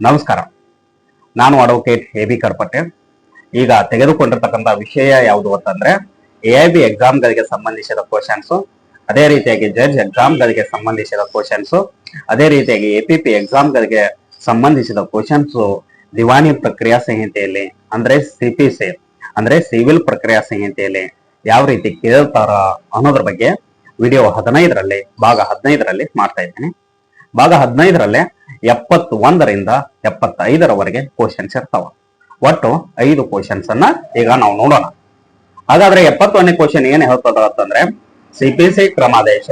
ನಮಸ್ಕಾರ. ನಾನು advocate A B ಕರ್ಪಟ್ಟೆ ಈಗ ತೆಗೆದುಕೊಂಡಿರ್ತಕ್ಕಂಥ ವಿಷಯ ಯಾವುದು ಅಂತಂದ್ರೆ ಎ ಐ ಬಿ ಎಕ್ಸಾಮ್ಗಳಿಗೆ ಸಂಬಂಧಿಸಿದ ಕ್ವಶನ್ಸ್ ಅದೇ ರೀತಿಯಾಗಿ ಜಡ್ಜ್ ಎಕ್ಸಾಮ್ಗಳಿಗೆ ಸಂಬಂಧಿಸಿದ ಕ್ವಶನ್ಸ್ ಅದೇ ರೀತಿಯಾಗಿ ಎ ಪಿ ಪಿ ಎಕ್ಸಾಮ್ಗಳಿಗೆ ಸಂಬಂಧಿಸಿದ ಕ್ವಶನ್ಸ್ ದಿವಾನಿ ಪ್ರಕ್ರಿಯಾ ಸಂಹಿತೆಯಲ್ಲಿ, ಅಂದ್ರೆ ಸಿ ಪಿ ಸಿ ಅಂದ್ರೆ ಸಿವಿಲ್ ಪ್ರಕ್ರಿಯಾ ಸಂಹಿತೆಯಲ್ಲಿ ಯಾವ ರೀತಿ ಕೇಳ್ತಾರ ಅನ್ನೋದ್ರ ಬಗ್ಗೆ ವಿಡಿಯೋ ಹದಿನೈದರಲ್ಲಿ, ಭಾಗ ಹದಿನೈದರಲ್ಲಿ ಮಾಡ್ತಾ ಇದ್ದೀನಿ. ಭಾಗ ಹದಿನೈದರಲ್ಲೇ ಎಪ್ಪತ್ ಒಂದರಿಂದ ಎಪ್ಪತ್ತೈದರವರೆಗೆ ಕ್ವಶನ್ಸ್ ಇರ್ತಾವ. ಒಟ್ಟು ಐದು ಕ್ವಶನ್ಸ್ ಅನ್ನ ಈಗ ನಾವು ನೋಡೋಣ. ಹಾಗಾದ್ರೆ ಎಪ್ಪತ್ತೊಂದನೇ ಕ್ವಶನ್ ಏನ್ ಹೇಳ್ತದ ಅಂತಂದ್ರೆ ಸಿಪಿಸಿ ಕ್ರಮಾದೇಶ,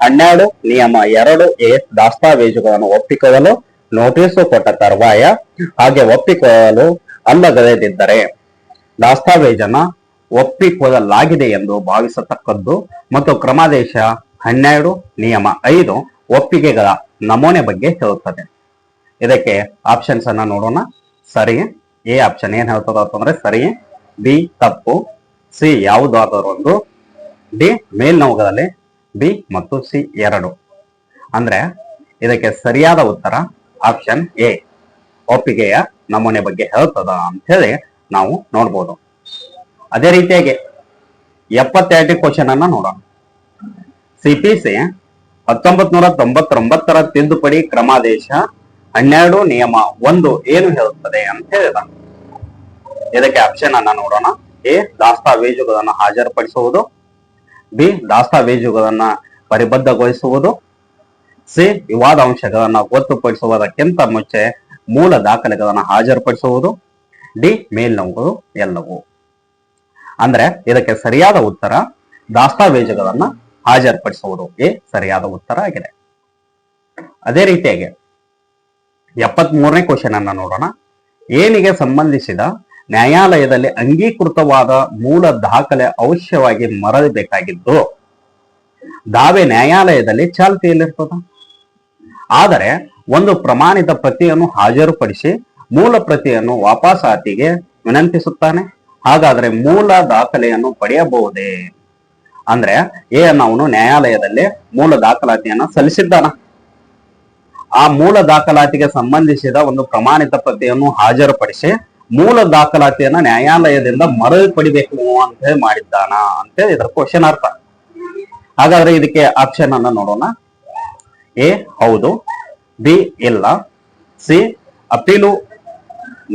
ಹನ್ನೆರಡು, ನಿಯಮ ಎರಡು ಎ ದಾಸ್ತಾವೇಜುಗಳನ್ನು ಒಪ್ಪಿಕೊಳ್ಳಲು ನೋಟಿಸ್ ಕೊಟ್ಟ ತರುವಾಯ ಹಾಗೆ ಒಪ್ಪಿಕೊಳ್ಳಲು ಅಲ್ಲಗದಿದ್ದರೆ ದಾಸ್ತಾವೇಜನ್ನ ಒಪ್ಪಿಕೊಳ್ಳಲಾಗಿದೆ ಎಂದು ಭಾವಿಸತಕ್ಕದ್ದು ಮತ್ತು ಕ್ರಮಾದೇಶ ಹನ್ನೆರಡು, ನಿಯಮ ಐದು ಒಪ್ಪಿಗೆಗಳ ನಮೂನೆ ಬಗ್ಗೆ ಹೇಳುತ್ತದೆ. ಇದಕ್ಕೆ ಆಪ್ಷನ್ಸ್ ಅನ್ನ ನೋಡೋಣ. ಸರಿ. ಎ ಆಪ್ಷನ್ ಏನ್ ಹೇಳ್ತದ ಅಂತಂದ್ರೆ ಸರಿ. ಬಿ ತಪ್ಪು. ಸಿ ಯಾವುದಾದರೂ ಒಂದು ಡಿ ಮೇಲ್ನೋಗದಲ್ಲಿ. ಬಿ ಮತ್ತು ಸಿ ಎರಡು. ಅಂದ್ರೆ ಇದಕ್ಕೆ ಸರಿಯಾದ ಉತ್ತರ ಆಪ್ಷನ್ ಎ. ಒಪ್ಪಿಗೆಯ ನಮೂನೆ ಬಗ್ಗೆ ಹೇಳ್ತದ ಅಂತ ಹೇಳಿ ನಾವು ನೋಡ್ಬೋದು. ಅದೇ ರೀತಿಯಾಗಿ ಎಪ್ಪತ್ತೆರಡನೇ ಕ್ವಶನ್ ಅನ್ನ ನೋಡೋಣ. ಸಿಪಿಸಿ ಹತ್ತೊಂಬತ್ ನೂರ ತೊಂಬತ್ತೊಂಬತ್ತರ ತಿದ್ದುಪಡಿ ಕ್ರಮಾದೇಶ ಹನ್ನೆರಡು ನಿಯಮ ಒಂದು ಏನು ಹೇಳುತ್ತದೆ ಅಂತ ಹೇಳಿದ. ಇದಕ್ಕೆ ಆಪ್ಷನ್ ಅನ್ನ ನೋಡೋಣ. ಎ, ದಾಸ್ತಾವೇಜುಗಳನ್ನು ಹಾಜರುಪಡಿಸುವುದು. ಬಿ, ದಾಸ್ತಾವೇಜುಗಳನ್ನ ಪರಿಬದ್ಧಗೊಳಿಸುವುದು. ಸಿ, ವಿವಾದಾಂಶಗಳನ್ನ ಗೊತ್ತುಪಡಿಸುವುದಕ್ಕಿಂತ ಮುಂಚೆ ಮೂಲ ದಾಖಲೆಗಳನ್ನು ಹಾಜರುಪಡಿಸುವುದು. ಡಿ, ಮೇಲ್ನವುಗಳು ಎಲ್ಲವೂ. ಅಂದ್ರೆ ಇದಕ್ಕೆ ಸರಿಯಾದ ಉತ್ತರ ದಾಸ್ತಾವೇಜುಗಳನ್ನ ಹಾಜರುಪಡಿಸುವುದು ಎ ಸರಿಯಾದ ಉತ್ತರ ಆಗಿದೆ. ಅದೇ ರೀತಿಯಾಗಿ ಎಪ್ಪತ್ ಮೂರನೇ ಕ್ವಶನ್ ಅನ್ನ ನೋಡೋಣ. ಏನಿಗೆ ಸಂಬಂಧಿಸಿದ ನ್ಯಾಯಾಲಯದಲ್ಲಿ ಅಂಗೀಕೃತವಾದ ಮೂಲ ದಾಖಲೆ ಅವಶ್ಯವಾಗಿ ಮರಳಬೇಕಾಗಿದ್ದು, ದಾವೆ ನ್ಯಾಯಾಲಯದಲ್ಲಿ ಚಾಲ್ತಿಯಲ್ಲಿರ್ತದ? ಆದರೆ ಒಂದು ಪ್ರಮಾಣಿತ ಪ್ರತಿಯನ್ನು ಹಾಜರುಪಡಿಸಿ ಮೂಲ ಪ್ರತಿಯನ್ನು ವಾಪಸಾತಿಗೆ ವಿನಂತಿಸುತ್ತಾನೆ. ಹಾಗಾದ್ರೆ ಮೂಲ ದಾಖಲೆಯನ್ನು ಪಡೆಯಬಹುದೇ? ಅಂದ್ರೆ ಎ ಅವನು ನ್ಯಾಯಾಲಯದಲ್ಲಿ ಮೂಲ ದಾಖಲಾತಿಯನ್ನ ಸಲ್ಲಿಸಿದ್ದಾನ. ಆ ಮೂಲ ದಾಖಲಾತಿಗೆ ಸಂಬಂಧಿಸಿದ ಒಂದು ಪ್ರಮಾಣಿತ ಪ್ರತಿಯನ್ನು ಹಾಜರುಪಡಿಸಿ ಮೂಲ ದಾಖಲಾತಿಯನ್ನ ನ್ಯಾಯಾಲಯದಿಂದ ಮರಳಿ ಪಡಿಬೇಕು ಅಂತ ಹೇಳಿ ಮಾಡಿದ್ದಾನ ಅಂತ ಇದರ ಕ್ವಶನ್ ಅರ್ಥ. ಹಾಗಾದ್ರೆ ಇದಕ್ಕೆ ಆಪ್ಷನ್ ಅನ್ನ ನೋಡೋಣ. ಎ ಹೌದು, ಬಿ ಇಲ್ಲ, ಸಿ ಅಪೀಲು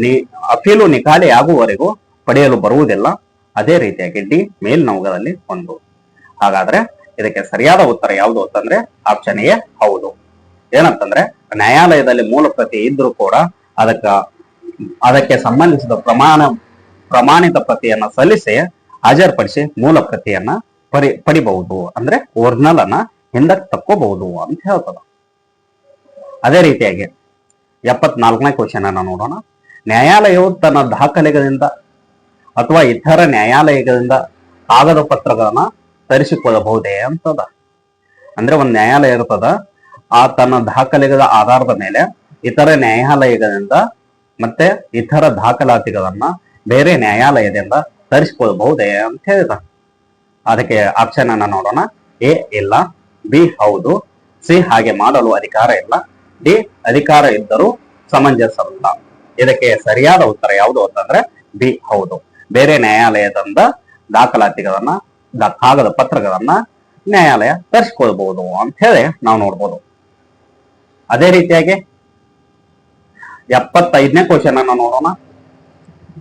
ನಿ, ಅಪೀಲು ನಿಖಾಲಿ ಆಗುವವರೆಗೂ ಪಡೆಯಲು ಬರುವುದಿಲ್ಲ. ಅದೇ ರೀತಿಯಾಗಿ ಡಿ ಮೇಲ್ನವುಗಳಲ್ಲಿ ಒಂದು. ಹಾಗಾದ್ರೆ ಇದಕ್ಕೆ ಸರಿಯಾದ ಉತ್ತರ ಯಾವುದು ಅಂತಂದ್ರೆ ಆಪ್ಷನ್ ಎ ಹೌದು. ಏನಂತಂದ್ರೆ ನ್ಯಾಯಾಲಯದಲ್ಲಿ ಮೂಲ ಪ್ರತಿ ಇದ್ರೂ ಕೂಡ ಅದಕ್ಕ, ಅದಕ್ಕೆ ಸಂಬಂಧಿಸಿದ ಪ್ರಮಾಣ, ಪ್ರಮಾಣಿತ ಪ್ರತಿಯನ್ನ ಸಲ್ಲಿಸಿ ಹಾಜರ್ಪಡಿಸಿ ಮೂಲ ಪ್ರತಿಯನ್ನ ಪರಿ, ಪಡಿಬಹುದು. ಅಂದ್ರೆ ಒರಿಜಿನಲ್ ಅನ್ನ ಹಿಂದಕ್ಕೆ ತಕ್ಕೋಬಹುದು ಅಂತ ಹೇಳ್ತದ. ಅದೇ ರೀತಿಯಾಗಿ ಎಪ್ಪತ್ನಾಲ್ಕನೇ ಕ್ವಶನ್ ಅನ್ನ ನೋಡೋಣ. ನ್ಯಾಯಾಲಯವು ತನ್ನ ದಾಖಲೆಗಳಿಂದ ಅಥವಾ ಇತರ ನ್ಯಾಯಾಲಯಗಳಿಂದ ಕಾಗದ ಪತ್ರಗಳನ್ನ ತರಿಸಿಕೊಳ್ಳಬಹುದೇ ಅಂತದ. ಅಂದ್ರೆ ಒಂದು ನ್ಯಾಯಾಲಯ ಇರ್ತದ, ಆ ತನ್ನ ದಾಖಲೆಗಳ ಆಧಾರದ ಮೇಲೆ ಇತರ ನ್ಯಾಯಾಲಯಗಳಿಂದ ಮತ್ತೆ ಇತರ ದಾಖಲಾತಿಗಳನ್ನ ಬೇರೆ ನ್ಯಾಯಾಲಯದಿಂದ ತರಿಸಿಕೊಳ್ಳಬಹುದೇ ಅಂತ ಹೇಳಿದ. ಅದಕ್ಕೆ ಆಪ್ಷನ್ ಅನ್ನ ನೋಡೋಣ. ಎ ಇಲ್ಲ, ಬಿ ಹೌದು, ಸಿ ಹಾಗೆ ಮಾಡಲು ಅಧಿಕಾರ ಇಲ್ಲ, ಡಿ ಅಧಿಕಾರ ಇದ್ದರೂ ಸಮಂಜಸವಲ್ಲ. ಇದಕ್ಕೆ ಸರಿಯಾದ ಉತ್ತರ ಯಾವುದು ಅಂತಂದ್ರೆ ಬಿ ಹೌದು. ಬೇರೆ ನ್ಯಾಯಾಲಯದಿಂದ ದಾಖಲಾತಿಗಳನ್ನ ಕಾಗದ ಪತ್ರಗಳನ್ನ ನ್ಯಾಯಾಲಯ ತರಿಸ್ಕೊಳ್ಬಹುದು ಅಂತ ಹೇಳಿ ನಾವು ನೋಡ್ಬೋದು. ಅದೇ ರೀತಿಯಾಗಿ ಎಪ್ಪತ್ತೈದನೇ ಕ್ವಶನ್ ಅನ್ನ ನೋಡೋಣ.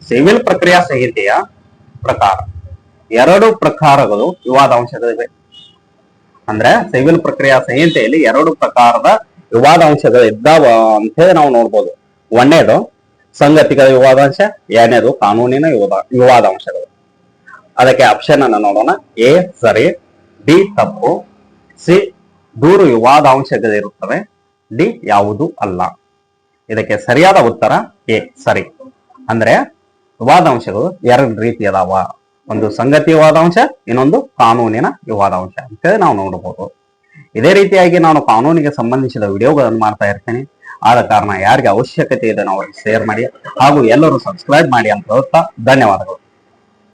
ಸಿವಿಲ್ ಪ್ರಕ್ರಿಯಾ ಸಂಹಿತೆಯ ಪ್ರಕಾರ ಎರಡು ಪ್ರಕಾರಗಳು ವಿವಾದಾಂಶಗಳಿವೆ. ಅಂದ್ರೆ ಸಿವಿಲ್ ಪ್ರಕ್ರಿಯಾ ಸಂಹಿತೆಯಲ್ಲಿ ಎರಡು ಪ್ರಕಾರದ ವಿವಾದಾಂಶಗಳು ಇದ್ದಾವ ಅಂತ ಹೇಳಿ ನಾವು ನೋಡ್ಬೋದು. ಒಂದೇದು ಸಂಗತಿಗಳ ವಿವಾದಾಂಶ, ಎರಡನೇದು ಕಾನೂನಿನ ವಿವಾದ ವಿವಾದಾಂಶಗಳು. ಅದಕ್ಕೆ ಆಪ್ಷನ್ ಅನ್ನ ನೋಡೋಣ. ಎ ಸರಿ ಡಿ ತಪ್ಪು, ಸಿ ದೂರು ವಿವಾದಾಂಶಗಳಿರುತ್ತವೆ, ಡಿ ಯಾವುದು ಅಲ್ಲ. ಇದಕ್ಕೆ ಸರಿಯಾದ ಉತ್ತರ ಎ, ಸರಿ. ಅಂದ್ರೆ ವಿವಾದಾಂಶಗಳು ಎರಡು ರೀತಿ ಅದಾವ. ಒಂದು ಸಂಗತಿ ವಿವಾದಾಂಶ, ಇನ್ನೊಂದು ಕಾನೂನಿನ ವಿವಾದಾಂಶ ಅಂತೇಳಿ ನಾವು ನೋಡಬಹುದು ಇದೇ ರೀತಿಯಾಗಿ ನಾನು ಕಾನೂನಿಗೆ ಸಂಬಂಧಿಸಿದ ವಿಡಿಯೋಗಳನ್ನು ಮಾಡ್ತಾ ಇರ್ತೇನೆ. ಆದ ಕಾರಣ ಯಾರಿಗೆ ಅವಶ್ಯಕತೆ ಇದೆ ನಾವು ಶೇರ್ ಮಾಡಿ. ಹಾಗೂ ಎಲ್ಲರೂ ಸಬ್ಸ್ಕ್ರೈಬ್ ಮಾಡಿ ಅಂತ ಹೇಳ್ತಾ ಧನ್ಯವಾದಗಳು.